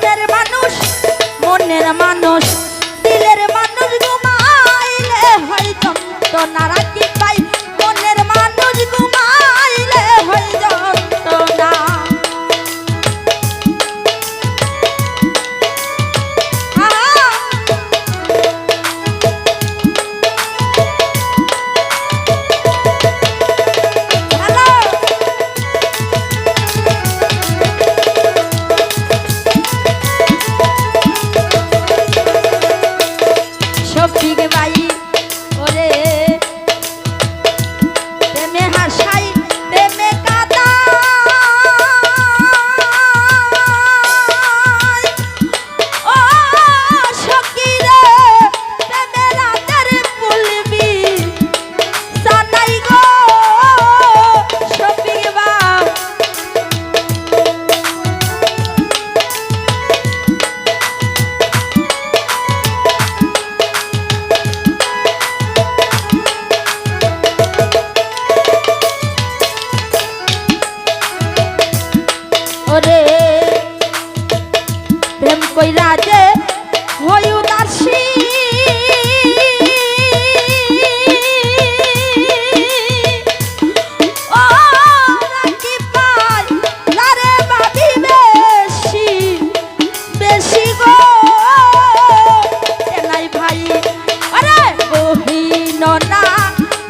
প্রেমের মানুষ মনের মানুষ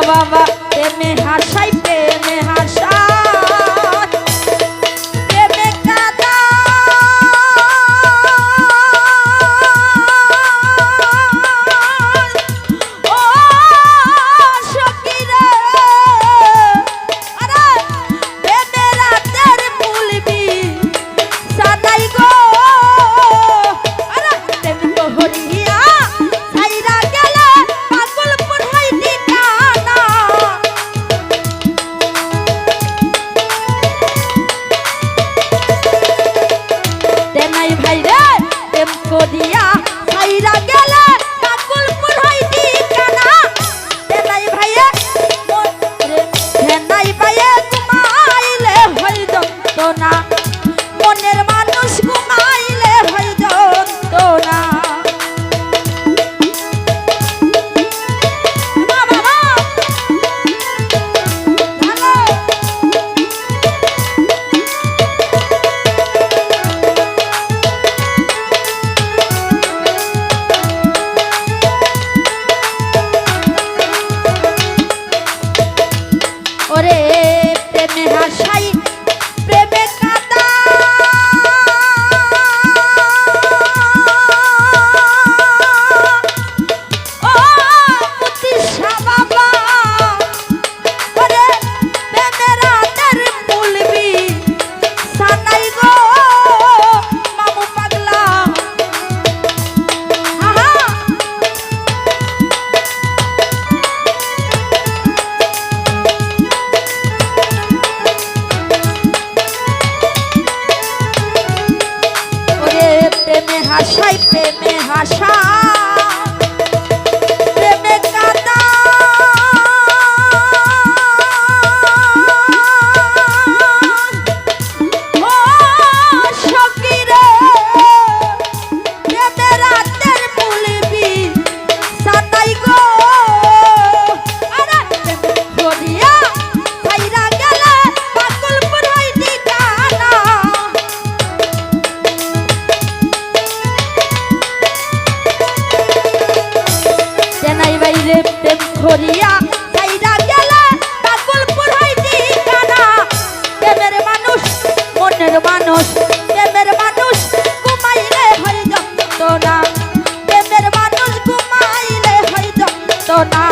বাবা না রে প্রেম ধরিয়া মানুষ, মনের মানুষ, প্রেমের মানুষ ঘুমাইলে হয় যন্ত্রণা মানুষ ঘুমাইলে হয় যন্ত্রণা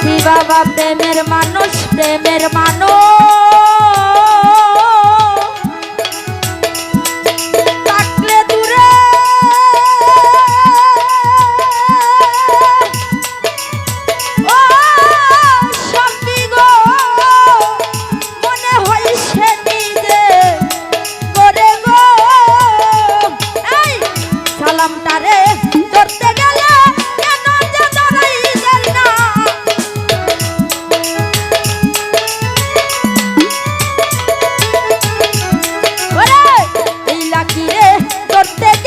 আছি বাবা প্রেমের মানুষ প্রেমের মানুষ। por.